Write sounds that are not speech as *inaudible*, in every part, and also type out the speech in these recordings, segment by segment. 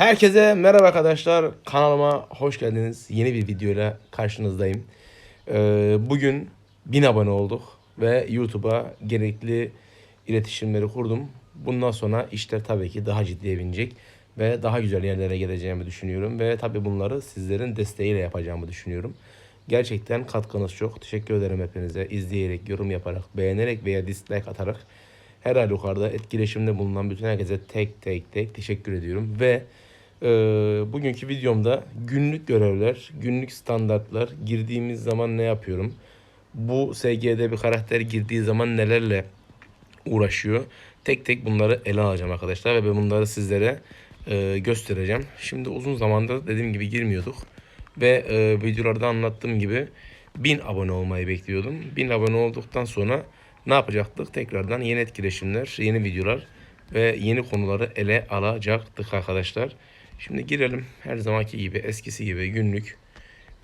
Herkese merhaba arkadaşlar. Kanalıma hoş geldiniz. Yeni bir videoyla karşınızdayım. Ee, bugün 1000 abone olduk ve YouTube'a gerekli iletişimleri kurdum. Bundan sonra işler tabii ki daha ciddiye binecek ve daha güzel yerlere geleceğimi düşünüyorum ve tabii bunları sizlerin desteğiyle yapacağımı düşünüyorum. Gerçekten katkınız çok. Teşekkür ederim hepinize. İzleyerek, yorum yaparak, beğenerek veya dislike atarak her halükarda etkileşimde bulunan bütün herkese tek tek tek teşekkür ediyorum. Ve e, bugünkü videomda günlük görevler, günlük standartlar, girdiğimiz zaman ne yapıyorum? Bu SG'de bir karakter girdiği zaman nelerle uğraşıyor? Tek tek bunları ele alacağım arkadaşlar ve ben bunları sizlere e, göstereceğim. Şimdi uzun zamandır dediğim gibi girmiyorduk ve e, videolarda anlattığım gibi 1000 abone olmayı bekliyordum. 1000 abone olduktan sonra ne yapacaktık? Tekrardan yeni etkileşimler, yeni videolar ve yeni konuları ele alacaktık arkadaşlar. Şimdi girelim her zamanki gibi eskisi gibi günlük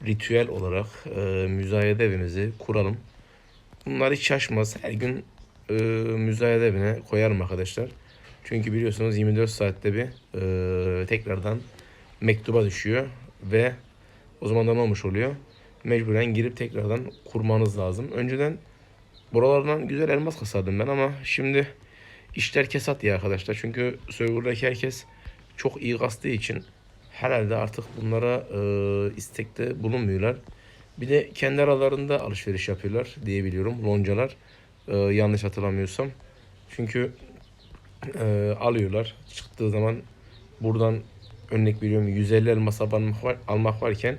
ritüel olarak e, müzayede evimizi kuralım. Bunlar hiç şaşmaz. Her gün e, müzayede evine koyarım arkadaşlar. Çünkü biliyorsunuz 24 saatte bir e, tekrardan mektuba düşüyor ve o zaman da ne olmuş oluyor? Mecburen girip tekrardan kurmanız lazım. Önceden buralardan güzel elmas kasardım ben ama şimdi işler kesat ya arkadaşlar. Çünkü serverdaki herkes çok iyi kastığı için herhalde artık bunlara e, istekte bulunmuyorlar. Bir de kendi aralarında alışveriş yapıyorlar diyebiliyorum loncalar. E, yanlış hatırlamıyorsam. Çünkü e, alıyorlar. Çıktığı zaman buradan örnek veriyorum 150 elmas almak, var, almak varken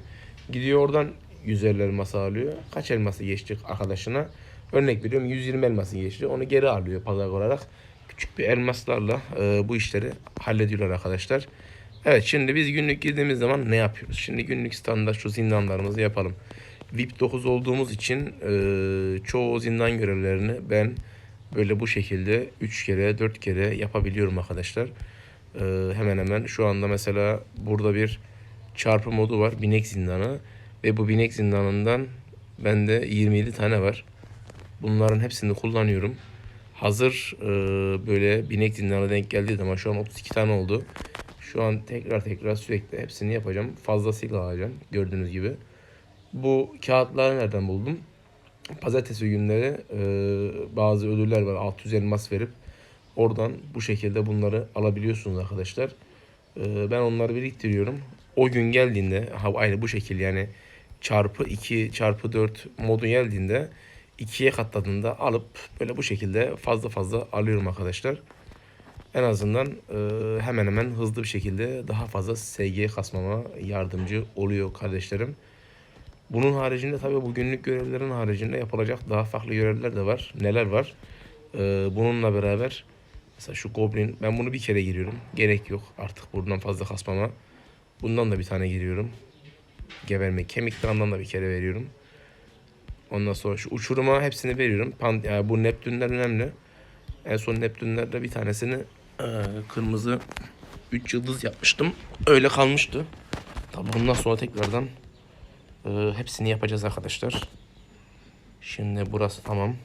gidiyor oradan 150 elmas alıyor. Kaç elması geçecek arkadaşına? Örnek veriyorum 120 elması geçti. Onu geri alıyor pazar olarak. Küçük bir elmaslarla e, bu işleri hallediyorlar arkadaşlar. Evet şimdi biz günlük girdiğimiz zaman ne yapıyoruz? Şimdi günlük standart şu zindanlarımızı yapalım. VIP 9 olduğumuz için e, çoğu zindan görevlerini ben böyle bu şekilde 3 kere 4 kere yapabiliyorum arkadaşlar. E, hemen hemen şu anda mesela burada bir çarpı modu var. Binek zindanı. Ve bu binek zindanından bende 27 tane var. Bunların hepsini kullanıyorum. Hazır e, böyle binek zindanına denk geldiği zaman şu an 32 tane oldu. Şu an tekrar tekrar sürekli hepsini yapacağım. Fazlasıyla alacağım gördüğünüz gibi. Bu kağıtları nereden buldum? Pazartesi günleri e, bazı ödüller var. 600 elmas verip oradan bu şekilde bunları alabiliyorsunuz arkadaşlar. E, ben onları biriktiriyorum. O gün geldiğinde ha, aynı bu şekilde yani çarpı 2 çarpı 4 modu geldiğinde ikiye katladığında alıp böyle bu şekilde fazla fazla alıyorum arkadaşlar. En azından e, hemen hemen hızlı bir şekilde daha fazla SG kasmama yardımcı oluyor kardeşlerim. Bunun haricinde tabii bu günlük görevlerin haricinde yapılacak daha farklı görevler de var. Neler var? E, bununla beraber mesela şu Goblin ben bunu bir kere giriyorum. Gerek yok artık buradan fazla kasmama. Bundan da bir tane giriyorum. Geberme kemik da bir kere veriyorum. Ondan sonra şu uçuruma hepsini veriyorum. Pan, yani bu Neptünler önemli. En son Neptünlerde bir tanesini e, kırmızı 3 yıldız yapmıştım. Öyle kalmıştı. Tabi bundan sonra tekrardan e, hepsini yapacağız arkadaşlar. Şimdi burası tamam.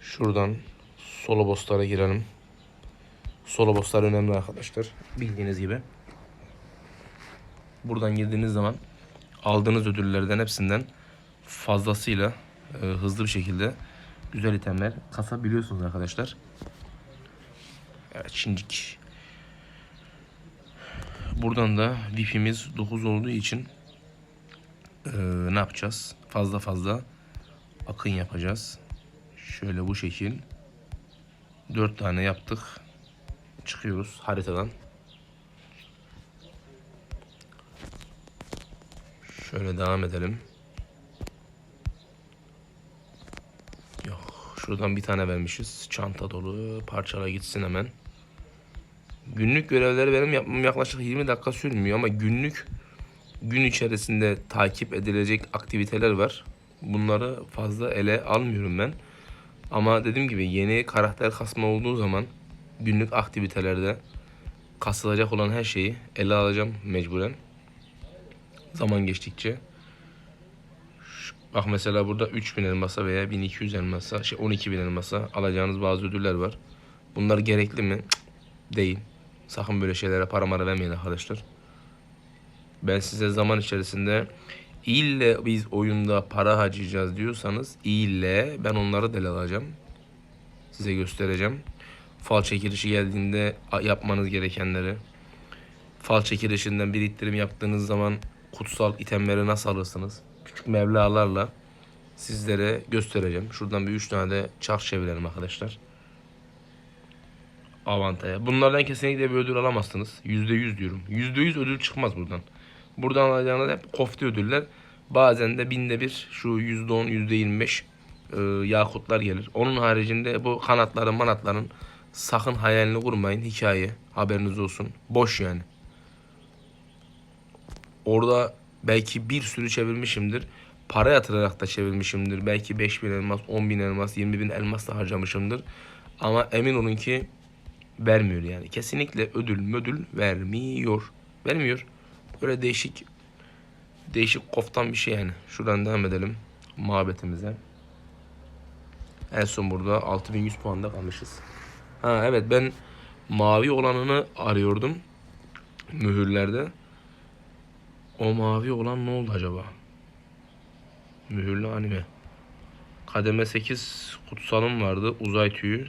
Şuradan solo bosslara girelim. Solo bosslar önemli arkadaşlar. Bildiğiniz gibi. Buradan girdiğiniz zaman aldığınız ödüllerden hepsinden fazlasıyla e, hızlı bir şekilde güzel itemler kasabiliyorsunuz arkadaşlar. Evet şimdilik. Buradan da VIP'imiz 9 olduğu için e, ne yapacağız? Fazla fazla akın yapacağız. Şöyle bu şekil. 4 tane yaptık. Çıkıyoruz haritadan. Şöyle devam edelim. Yok. Şuradan bir tane vermişiz. Çanta dolu. Parçala gitsin hemen. Günlük görevleri benim yapmam yaklaşık 20 dakika sürmüyor ama günlük gün içerisinde takip edilecek aktiviteler var. Bunları fazla ele almıyorum ben. Ama dediğim gibi yeni karakter kasma olduğu zaman günlük aktivitelerde kasılacak olan her şeyi ele alacağım mecburen. Zaman geçtikçe. Bak mesela burada 3000 elmasa veya 1200 elmasa, şey 12000 elmasa alacağınız bazı ödüller var. Bunlar gerekli mi? Değil. Sakın böyle şeylere para mara vermeyin arkadaşlar. Ben size zaman içerisinde ille biz oyunda para harcayacağız diyorsanız ille ben onları del alacağım. Size göstereceğim. Fal çekilişi geldiğinde yapmanız gerekenleri. Fal çekilişinden biriktirim yaptığınız zaman kutsal itemleri nasıl alırsınız? Küçük mevlalarla sizlere göstereceğim. Şuradan bir üç tane de çark çevirelim arkadaşlar. Avantaya. Bunlardan kesinlikle bir ödül alamazsınız. Yüzde yüz diyorum. Yüzde yüz ödül çıkmaz buradan. Buradan alacağınız hep kofte ödüller. Bazen de binde bir şu yüzde on, yüzde yirmi beş e, yakutlar gelir. Onun haricinde bu kanatların manatların sakın hayalini kurmayın. Hikaye. Haberiniz olsun. Boş yani. Orada belki bir sürü çevirmişimdir. Para yatırarak da çevirmişimdir. Belki 5000 elmas, 10 bin elmas, 20 bin elmas da harcamışımdır. Ama emin olun ki vermiyor yani. Kesinlikle ödül mödül vermiyor. Vermiyor. Böyle değişik değişik koftan bir şey yani. Şuradan devam edelim muhabbetimize. En son burada 6100 puanda kalmışız. Ha evet ben mavi olanını arıyordum mühürlerde. O mavi olan ne oldu acaba? Mühürlü anime. Kademe 8 kutsalım vardı. Uzay tüyü.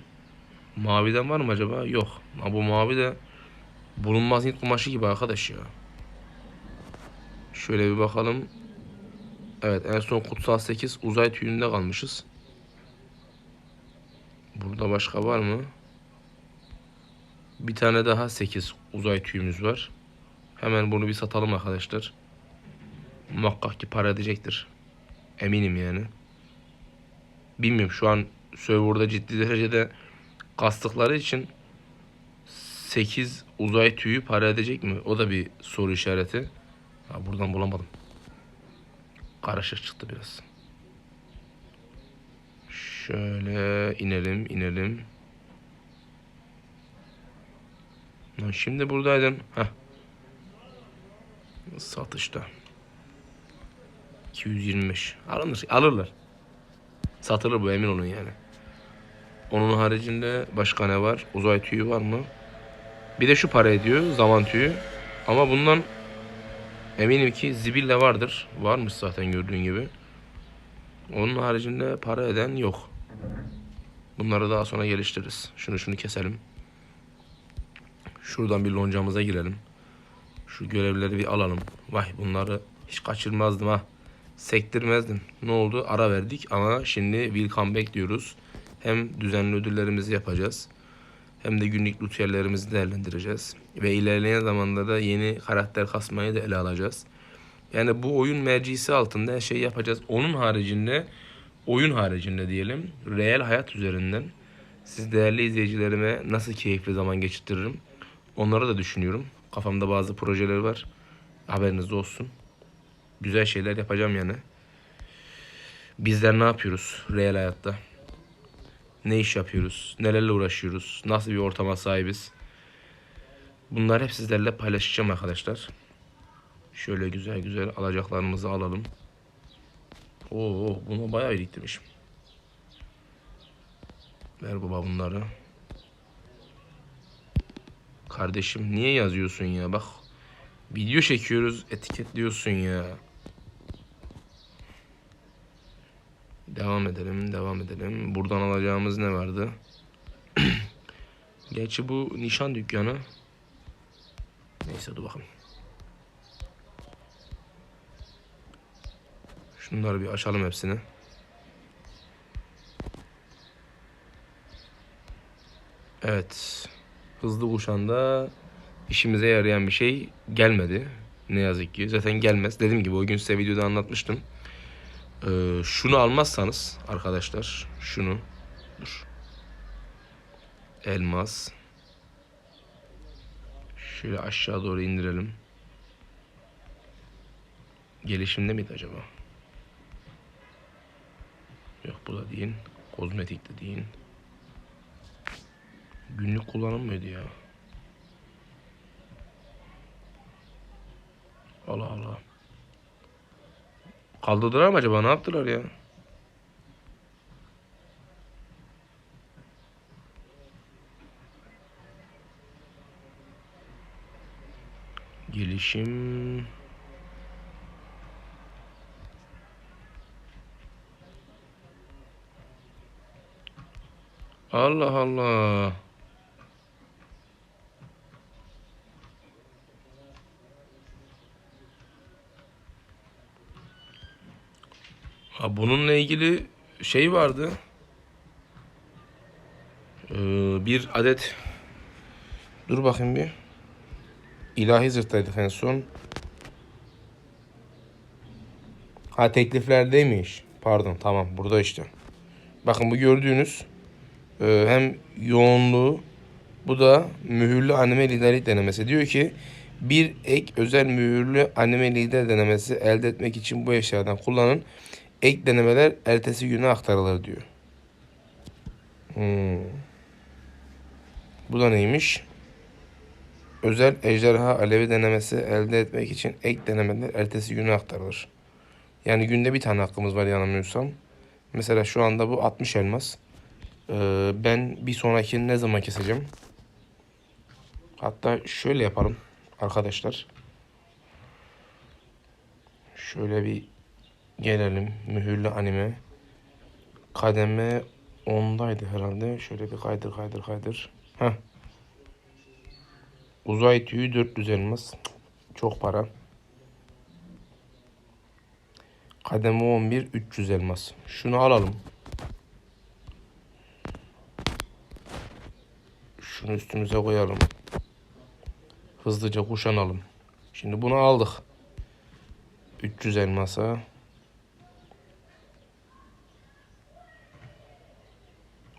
Maviden var mı acaba? Yok. Ha, bu mavi de bulunmaz Hint kumaşı gibi arkadaş ya. Şöyle bir bakalım. Evet en son kutsal 8 uzay tüyünde kalmışız. Burada başka var mı? Bir tane daha 8 uzay tüyümüz var. Hemen bunu bir satalım arkadaşlar. Muhakkak ki para edecektir. Eminim yani. Bilmiyorum şu an serverda ciddi derecede kastıkları için 8 uzay tüyü para edecek mi? O da bir soru işareti. Ha, buradan bulamadım. Karışık çıktı biraz. Şöyle inelim inelim. Şimdi buradaydın. Heh. Satışta. 225. Alınır. Alırlar. Satılır bu emin olun yani. Onun haricinde başka ne var? Uzay tüyü var mı? Bir de şu para ediyor. Zaman tüyü. Ama bundan eminim ki zibille vardır. Varmış zaten gördüğün gibi. Onun haricinde para eden yok. Bunları daha sonra geliştiririz. Şunu şunu keselim. Şuradan bir loncamıza girelim. Şu görevleri bir alalım. Vay bunları hiç kaçırmazdım ha. Sektirmezdim. Ne oldu? Ara verdik ama şimdi will come back diyoruz. Hem düzenli ödüllerimizi yapacağız. Hem de günlük ritüellerimizi değerlendireceğiz. Ve ilerleyen zamanlarda yeni karakter kasmayı da ele alacağız. Yani bu oyun mercisi altında her şeyi yapacağız. Onun haricinde, oyun haricinde diyelim, reel hayat üzerinden siz değerli izleyicilerime nasıl keyifli zaman geçirtirim onları da düşünüyorum. Kafamda bazı projeler var. Haberiniz olsun. Güzel şeyler yapacağım yani. Bizler ne yapıyoruz reel hayatta? Ne iş yapıyoruz? Nelerle uğraşıyoruz? Nasıl bir ortama sahibiz? Bunları hep sizlerle paylaşacağım arkadaşlar. Şöyle güzel güzel alacaklarımızı alalım. Oo, bunu bayağı biriktirmişim. Ver baba bunları. Kardeşim niye yazıyorsun ya? Bak video çekiyoruz etiketliyorsun ya. Devam edelim, devam edelim. Buradan alacağımız ne vardı? *clears throat* Gerçi bu nişan dükkanı. Neyse dur bakalım. Şunları bir açalım hepsini. Evet. Hızlı kuşanda işimize yarayan bir şey gelmedi. Ne yazık ki. Zaten gelmez. Dediğim gibi o gün size videoda anlatmıştım. Ee, şunu almazsanız arkadaşlar şunu dur. Elmas. Şöyle aşağı doğru indirelim. Gelişimde miydi acaba? Yok bu da değil. Kozmetik de değil. Günlük kullanım mıydı ya? Allah Allah. Kaldırdılar mı acaba? Ne yaptılar ya? Gelişim. Allah Allah. Ha, bununla ilgili şey vardı. Ee, bir adet dur bakayım bir. İlahi zırhtaydık en son. Ha tekliflerdeymiş. Pardon tamam burada işte. Bakın bu gördüğünüz e, hem yoğunluğu bu da mühürlü anime liderlik denemesi. Diyor ki bir ek özel mühürlü anime lider denemesi elde etmek için bu eşyadan kullanın. Ek denemeler ertesi güne aktarılır diyor. Hmm. Bu da neymiş? Özel ejderha alevi denemesi elde etmek için ek denemeler ertesi güne aktarılır. Yani günde bir tane hakkımız var yanılmıyorsam. Mesela şu anda bu 60 elmas. Ee, ben bir sonrakini ne zaman keseceğim? Hatta şöyle yapalım arkadaşlar. Şöyle bir gelelim. Mühürlü anime. Kademe 10'daydı herhalde. Şöyle bir kaydır kaydır kaydır. Heh. Uzay tüyü 400 elmas. Çok para. Kademe 11 300 elmas. Şunu alalım. Şunu üstümüze koyalım. Hızlıca kuşanalım. Şimdi bunu aldık. 300 elmasa.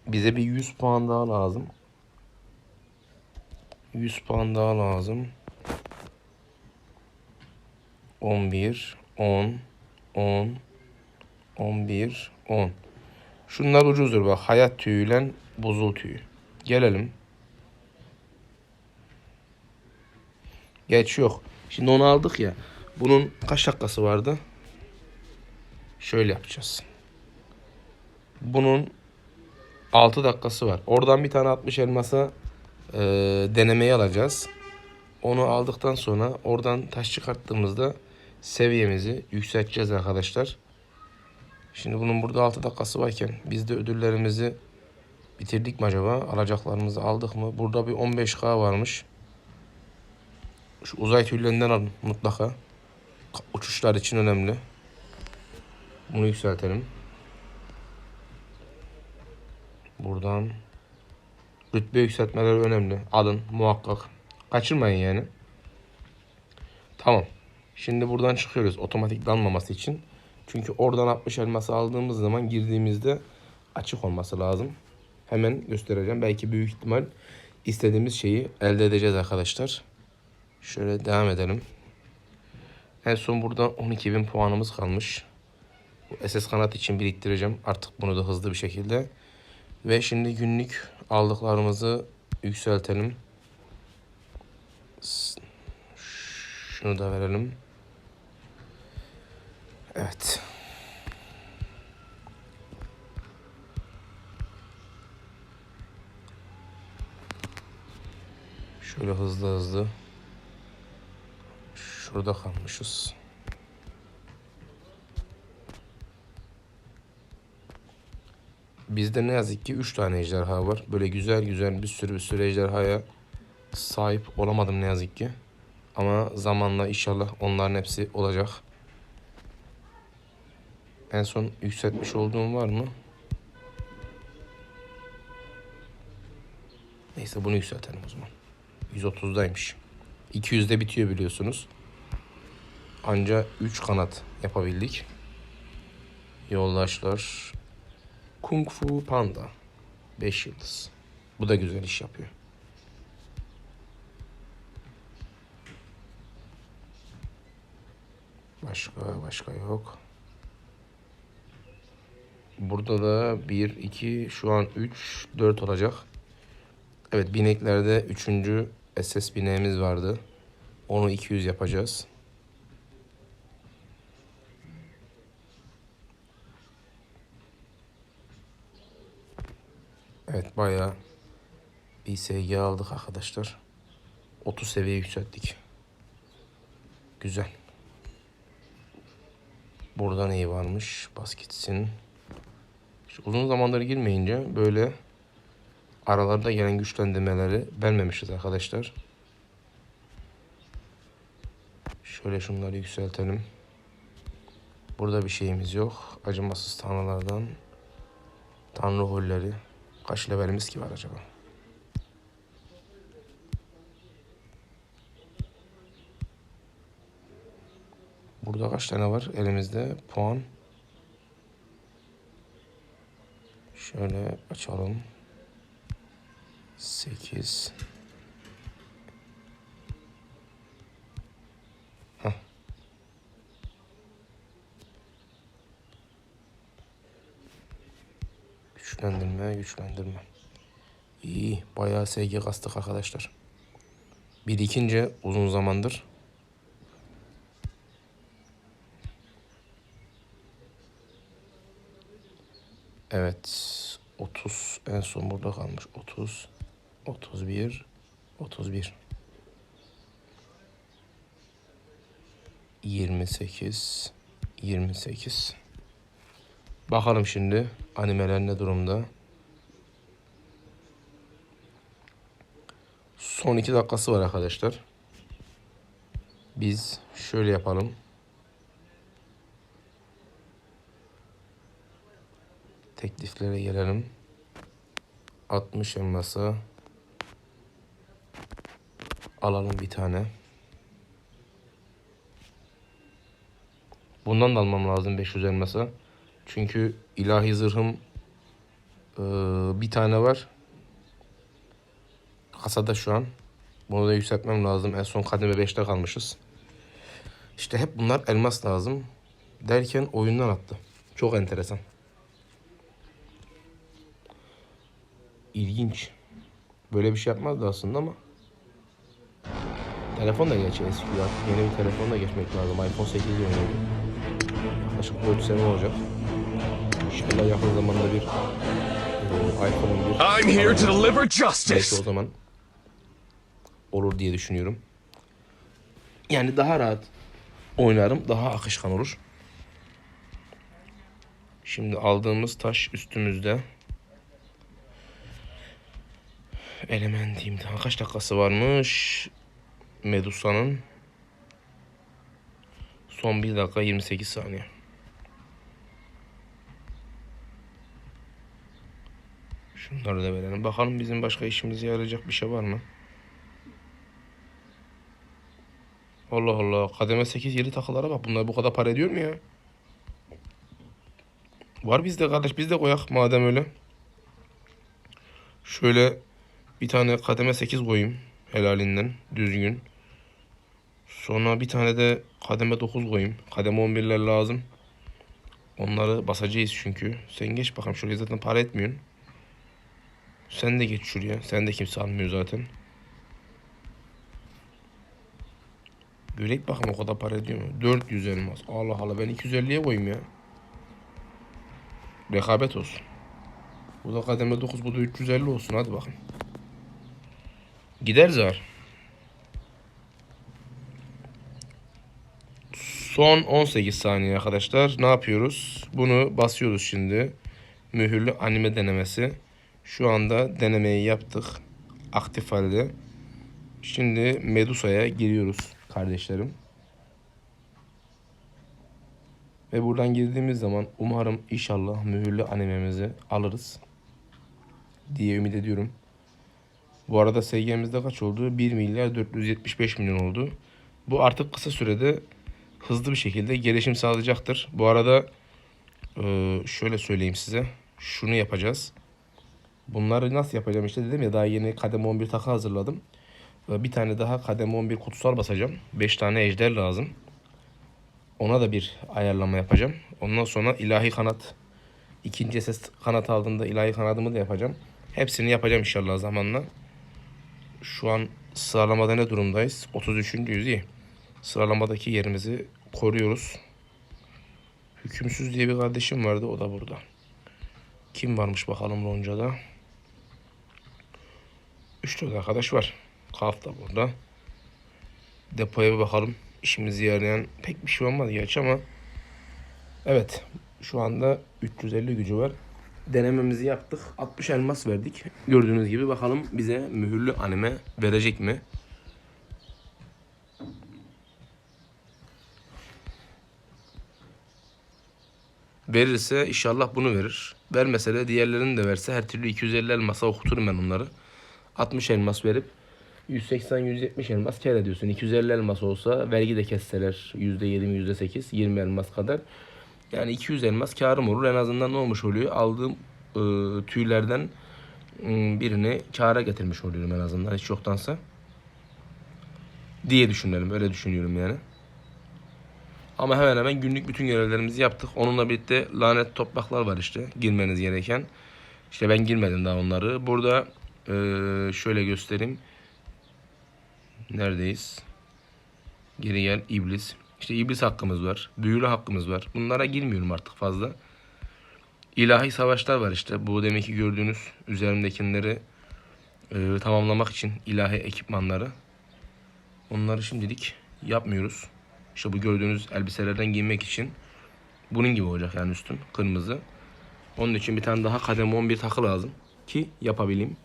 Bize bir 100 puan daha lazım. 100 puan daha lazım. 11, 10, 10, 11, 10. Şunlar ucuzdur bak. Hayat tüyüyle buzul tüyü. Gelelim. Geç yok. Şimdi onu aldık ya. Bunun kaç dakikası vardı? Şöyle yapacağız. Bunun 6 dakikası var. Oradan bir tane 60 elmasa e, denemeyi alacağız. Onu aldıktan sonra oradan taş çıkarttığımızda seviyemizi yükselteceğiz arkadaşlar. Şimdi bunun burada 6 dakikası varken biz de ödüllerimizi bitirdik mi acaba? Alacaklarımızı aldık mı? Burada bir 15k varmış. Şu uzay tüylerinden alın mutlaka. Uçuşlar için önemli. Bunu yükseltelim. Buradan rütbe yükseltmeleri önemli. Alın muhakkak. Kaçırmayın yani. Tamam. Şimdi buradan çıkıyoruz otomatik dalmaması için. Çünkü oradan 60 elması aldığımız zaman girdiğimizde açık olması lazım. Hemen göstereceğim. Belki büyük ihtimal istediğimiz şeyi elde edeceğiz arkadaşlar. Şöyle devam edelim. En son burada 12.000 puanımız kalmış. Bu SS kanat için biriktireceğim. Artık bunu da hızlı bir şekilde. Ve şimdi günlük aldıklarımızı yükseltelim. Şunu da verelim. Evet. Şöyle hızlı hızlı. Şurada kalmışız. Bizde ne yazık ki 3 tane ejderha var. Böyle güzel güzel bir sürü bir sürü ejderhaya sahip olamadım ne yazık ki. Ama zamanla inşallah onların hepsi olacak. En son yükseltmiş olduğum var mı? Neyse bunu yükseltelim o zaman. 130'daymış. 200'de bitiyor biliyorsunuz. Anca 3 kanat yapabildik. Yoldaşlar. Kung Fu Panda. 5 yıldız. Bu da güzel iş yapıyor. Başka başka yok. Burada da 1, 2, şu an 3, 4 olacak. Evet bineklerde 3. SS bineğimiz vardı. Onu 200 yapacağız. Evet bayağı bir SG aldık arkadaşlar. 30 seviye yükselttik. Güzel. Burada neyi varmış? Bas gitsin. İşte uzun zamandır girmeyince böyle aralarda gelen güçlendirmeleri vermemişiz arkadaşlar. Şöyle şunları yükseltelim. Burada bir şeyimiz yok. Acımasız tanrılardan tanrı holleri. Kaç levelimiz ki var acaba? Burada kaç tane var elimizde puan? Şöyle açalım. 8 Heh. Güçlendirme, güçlendirme. İyi, bayağı SG kastık arkadaşlar. Birikince uzun zamandır Evet. 30 en son burada kalmış. 30 31 31 28 28 Bakalım şimdi animeler ne durumda? Son 2 dakikası var arkadaşlar. Biz şöyle yapalım. Tekliflere gelelim. 60 elmasa alalım bir tane. Bundan da almam lazım 500 elmasa. Çünkü ilahi zırhım eee, bir tane var. Kasada şu an. Bunu da yükseltmem lazım. En son kademe 5'te kalmışız. İşte hep bunlar elmas lazım. Derken oyundan attı. Çok enteresan. İlginç. Böyle bir şey yapmazdı aslında ama. Telefon da gerçi artık. Yeni bir telefon da geçmek lazım. iPhone 8 oynuyor. Yaklaşık 4 sene olacak. İnşallah yakın zamanda bir e, iPhone 11 I'm here to deliver belki justice. o zaman olur diye düşünüyorum. Yani daha rahat oynarım. Daha akışkan olur. Şimdi aldığımız taş üstümüzde. Element imtihan kaç dakikası varmış? Medusa'nın son 1 dakika 28 saniye. Şunları da verelim. Bakalım bizim başka işimize yarayacak bir şey var mı? Allah Allah. Kademe 8 7 takılara bak. Bunlar bu kadar para ediyor mu ya? Var bizde kardeş. Biz de koyak madem öyle. Şöyle bir tane kademe 8 koyayım. Helalinden. Düzgün. Sonra bir tane de kademe 9 koyayım. Kademe 11'ler lazım. Onları basacağız çünkü. Sen geç bakalım. Şuraya zaten para etmiyorsun. Sen de geç şuraya. Sen de kimse almıyor zaten. Görek bakın o kadar para ediyor mu? 400 elmas. Allah Allah ben 250'ye koyayım ya. Rekabet olsun. Bu da kademe 9 bu da 350 olsun hadi bakın. Gider zar. Son 18 saniye arkadaşlar. Ne yapıyoruz? Bunu basıyoruz şimdi. Mühürlü anime denemesi. Şu anda denemeyi yaptık. Aktif halde. Şimdi Medusa'ya giriyoruz kardeşlerim. Ve buradan girdiğimiz zaman umarım inşallah mühürlü animemizi alırız diye ümit ediyorum. Bu arada SG'mizde kaç oldu? 1 milyar 475 milyon oldu. Bu artık kısa sürede hızlı bir şekilde gelişim sağlayacaktır. Bu arada şöyle söyleyeyim size. Şunu yapacağız. Bunları nasıl yapacağım işte dedim ya daha yeni kademe 11 takı hazırladım. Ve Bir tane daha kademe 11 kutsal basacağım. 5 tane ejder lazım. Ona da bir ayarlama yapacağım. Ondan sonra ilahi kanat ikinci ses kanat aldığında ilahi kanadımı da yapacağım. Hepsini yapacağım inşallah zamanla. Şu an sıralamada ne durumdayız? 33.yüz iyi. Sıralamadaki yerimizi koruyoruz. Hükümsüz diye bir kardeşim vardı o da burada. Kim varmış bakalım Lonca'da? 3-4 arkadaş var. Kaf da burada. Depoya bir bakalım. işimize yarayan pek bir şey olmadı gerçi ama evet şu anda 350 gücü var. Denememizi yaptık. 60 elmas verdik. Gördüğünüz gibi bakalım bize mühürlü anime verecek mi? Verirse inşallah bunu verir. Vermese de diğerlerini de verse her türlü 250 elmasa okuturum ben onları. 60 elmas verip 180-170 elmas kar ediyorsun. 250 elmas olsa vergi de kesseler %7 %8 20 elmas kadar. Yani 200 elmas karım olur. En azından ne olmuş oluyor? Aldığım e, tüylerden e, birini kâra getirmiş oluyorum en azından hiç yoktansa. Diye düşünelim. Öyle düşünüyorum yani. Ama hemen hemen günlük bütün görevlerimizi yaptık. Onunla birlikte lanet topraklar var işte girmeniz gereken. İşte ben girmedim daha onları. Burada e, şöyle göstereyim. Neredeyiz? Geri gel iblis. İşte iblis hakkımız var. Büyülü hakkımız var. Bunlara girmiyorum artık fazla. İlahi savaşlar var işte. Bu demek ki gördüğünüz üzerimdekileri e, tamamlamak için ilahi ekipmanları. Onları şimdilik yapmıyoruz. İşte bu gördüğünüz elbiselerden giymek için bunun gibi olacak yani üstüm kırmızı. Onun için bir tane daha kademe 11 takı lazım ki yapabileyim.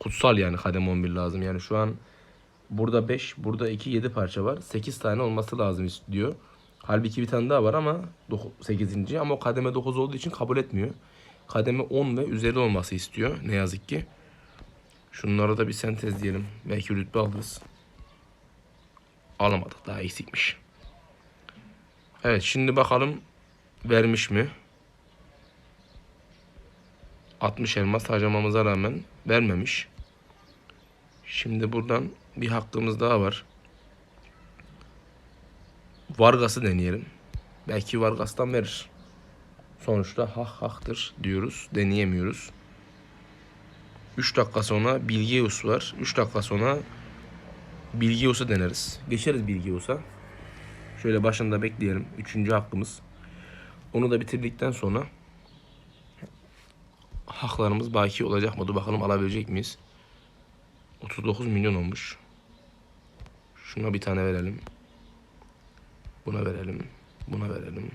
Kutsal yani kademe 11 lazım. Yani şu an burada 5, burada 2, 7 parça var. 8 tane olması lazım diyor. Halbuki bir tane daha var ama 8. ama o kademe 9 olduğu için kabul etmiyor. Kademe 10 ve üzeri olması istiyor ne yazık ki. Şunlara da bir sentez diyelim. Belki rütbe alırız. Alamadık daha eksikmiş. Evet şimdi bakalım vermiş mi? 60 elmas harcamamıza rağmen vermemiş. Şimdi buradan bir hakkımız daha var. Vargas'ı deneyelim. Belki Vargas'tan verir. Sonuçta hak haktır diyoruz. Deneyemiyoruz. 3 dakika sonra Bilgeus var. 3 dakika sonra Bilgeus'u deneriz. Geçeriz Bilgeus'a. Şöyle başında bekleyelim. Üçüncü hakkımız. Onu da bitirdikten sonra haklarımız baki olacak mı? Dur bakalım alabilecek miyiz? 39 milyon olmuş. Şuna bir tane verelim. Buna verelim. Buna verelim.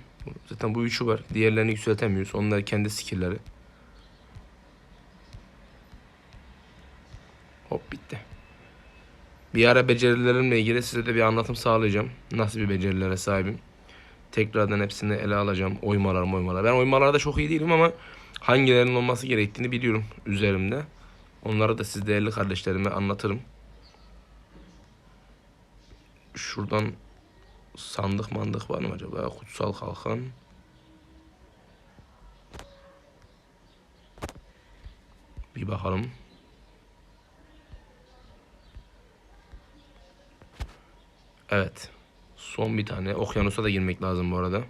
Zaten bu üçü var. Diğerlerini yükseltemiyoruz. Onlar kendi skill'leri. Hop bitti. Bir ara becerilerimle ilgili size de bir anlatım sağlayacağım. Nasıl bir becerilere sahibim. Tekrardan hepsini ele alacağım. Oymalar oymalar. Ben oymalarda çok iyi değilim ama hangilerinin olması gerektiğini biliyorum üzerimde. Onları da siz değerli kardeşlerime anlatırım. Şuradan sandık mandık var mı acaba? Kutsal kalkan. Bir bakalım. Evet. Son bir tane. Okyanusa da girmek lazım bu arada.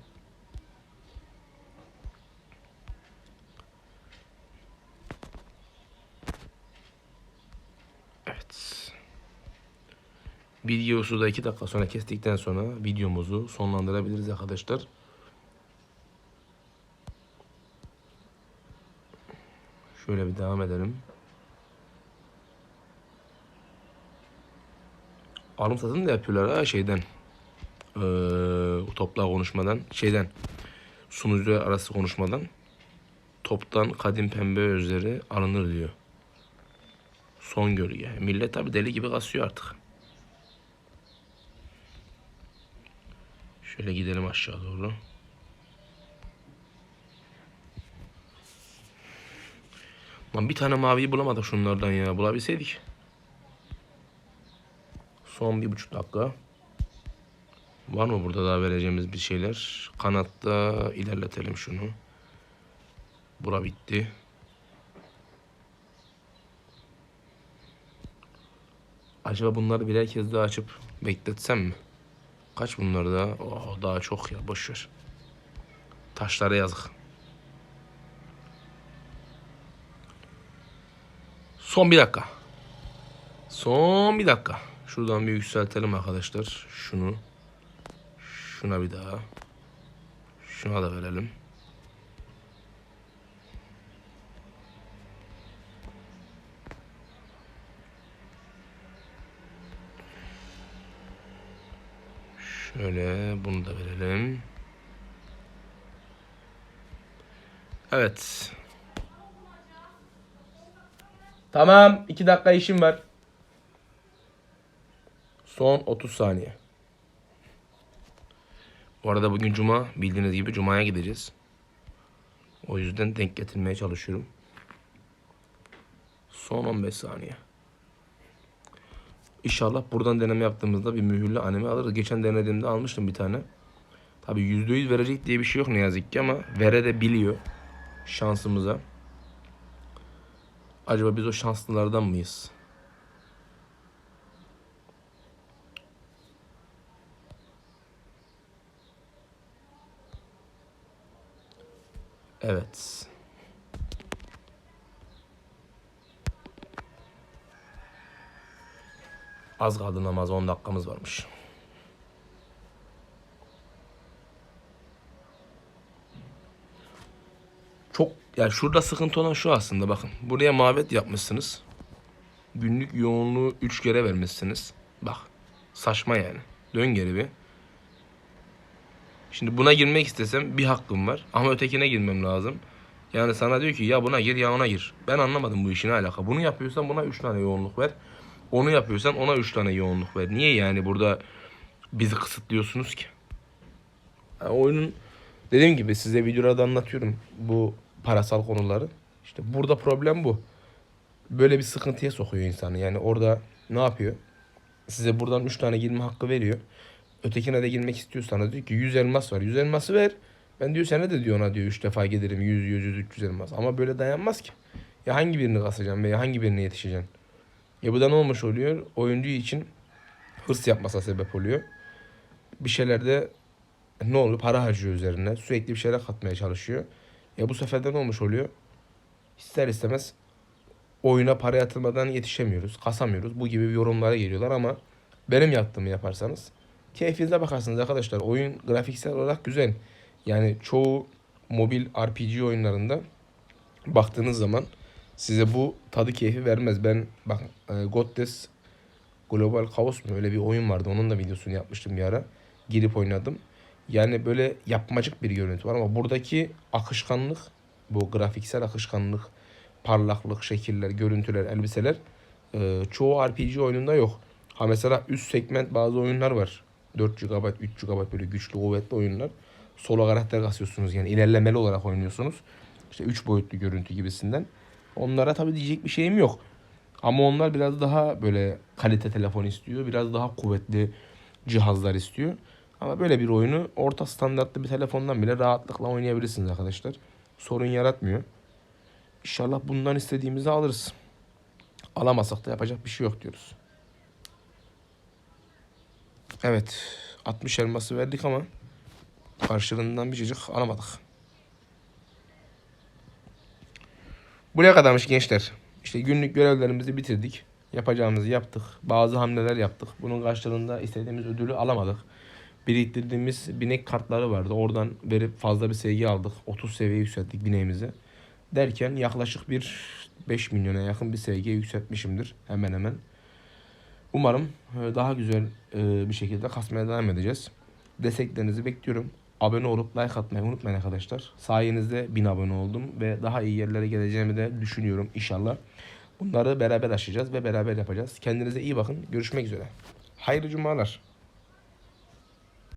Evet. Videosu da 2 dakika sonra kestikten sonra videomuzu sonlandırabiliriz arkadaşlar. Şöyle bir devam edelim. alım satım da yapıyorlar ha şeyden. Ee, topla konuşmadan. Şeyden. Sunucu arası konuşmadan. Toptan kadim pembe özleri alınır diyor. Son gölge. Millet tabi deli gibi kasıyor artık. Şöyle gidelim aşağı doğru. Lan bir tane maviyi bulamadık şunlardan ya. Bulabilseydik. Son bir buçuk dakika. Var mı burada daha vereceğimiz bir şeyler? Kanatta ilerletelim şunu. Bura bitti. Acaba bunları birer kez daha açıp bekletsem mi? Kaç bunlar daha? Oh, daha çok ya boşver. Taşlara yazık. Son bir dakika. Son bir dakika. Şuradan bir yükseltelim arkadaşlar. Şunu. Şuna bir daha. Şuna da verelim. Şöyle bunu da verelim. Evet. Tamam. 2 dakika işim var. Son 30 saniye. Bu arada bugün cuma. Bildiğiniz gibi cumaya gideceğiz. O yüzden denk getirmeye çalışıyorum. Son 15 saniye. İnşallah buradan deneme yaptığımızda bir mühürlü anemi alırız. Geçen denediğimde almıştım bir tane. Tabi %100 verecek diye bir şey yok ne yazık ki ama vere de biliyor şansımıza. Acaba biz o şanslılardan mıyız? Evet. Az kaldı namaz 10 dakikamız varmış. Çok yani şurada sıkıntı olan şu aslında bakın. Buraya mabet yapmışsınız. Günlük yoğunluğu 3 kere vermişsiniz. Bak saçma yani. Dön geri bir. Şimdi buna girmek istesem bir hakkım var ama ötekine girmem lazım. Yani sana diyor ki ya buna gir ya ona gir. Ben anlamadım bu işin alaka. Bunu yapıyorsan buna 3 tane yoğunluk ver. Onu yapıyorsan ona 3 tane yoğunluk ver. Niye yani burada bizi kısıtlıyorsunuz ki? Yani oyunun dediğim gibi size videolarda anlatıyorum bu parasal konuları. İşte burada problem bu. Böyle bir sıkıntıya sokuyor insanı. Yani orada ne yapıyor? Size buradan 3 tane girme hakkı veriyor. Ötekine de girmek istiyorsanız diyor ki 100 elmas var. 100 elması ver. Ben diyor sana de diyor ona diyor 3 defa gelirim 100 100 100 300 elmas. Ama böyle dayanmaz ki. Ya hangi birini kasacaksın veya hangi birine yetişeceksin? Ya bu da ne olmuş oluyor? Oyuncu için hırs yapmasa sebep oluyor. Bir şeylerde ne oluyor? Para harcıyor üzerine. Sürekli bir şeyler katmaya çalışıyor. Ya bu sefer de ne olmuş oluyor? İster istemez oyuna para yatırmadan yetişemiyoruz, kasamıyoruz. Bu gibi yorumlara geliyorlar ama benim yaptığımı yaparsanız keyfinize bakarsınız arkadaşlar. Oyun grafiksel olarak güzel. Yani çoğu mobil RPG oyunlarında baktığınız zaman size bu tadı keyfi vermez. Ben bak e, Goddes Global Chaos mu öyle bir oyun vardı. Onun da videosunu yapmıştım bir ara. Girip oynadım. Yani böyle yapmacık bir görüntü var ama buradaki akışkanlık, bu grafiksel akışkanlık, parlaklık, şekiller, görüntüler, elbiseler e, çoğu RPG oyununda yok. Ha mesela üst segment bazı oyunlar var. 4 GB, 3 GB böyle güçlü, kuvvetli oyunlar. Solo karakter kasıyorsunuz yani ilerlemeli olarak oynuyorsunuz. İşte 3 boyutlu görüntü gibisinden. Onlara tabii diyecek bir şeyim yok. Ama onlar biraz daha böyle kalite telefon istiyor. Biraz daha kuvvetli cihazlar istiyor. Ama böyle bir oyunu orta standartlı bir telefondan bile rahatlıkla oynayabilirsiniz arkadaşlar. Sorun yaratmıyor. İnşallah bundan istediğimizi alırız. Alamasak da yapacak bir şey yok diyoruz. Evet. 60 elması verdik ama karşılığından bir cacık alamadık. Buraya kadarmış gençler. İşte günlük görevlerimizi bitirdik. Yapacağımızı yaptık. Bazı hamleler yaptık. Bunun karşılığında istediğimiz ödülü alamadık. Biriktirdiğimiz binek kartları vardı. Oradan verip fazla bir sevgi aldık. 30 seviye yükselttik bineğimizi. Derken yaklaşık bir 5 milyona yakın bir sevgiye yükseltmişimdir. Hemen hemen. Umarım e, daha güzel e, bir şekilde kasmaya devam edeceğiz. Desteklerinizi bekliyorum. Abone olup like atmayı unutmayın arkadaşlar. Sayenizde 1000 abone oldum ve daha iyi yerlere geleceğimi de düşünüyorum inşallah. Bunları beraber aşacağız ve beraber yapacağız. Kendinize iyi bakın. Görüşmek üzere. Hayırlı cumalar.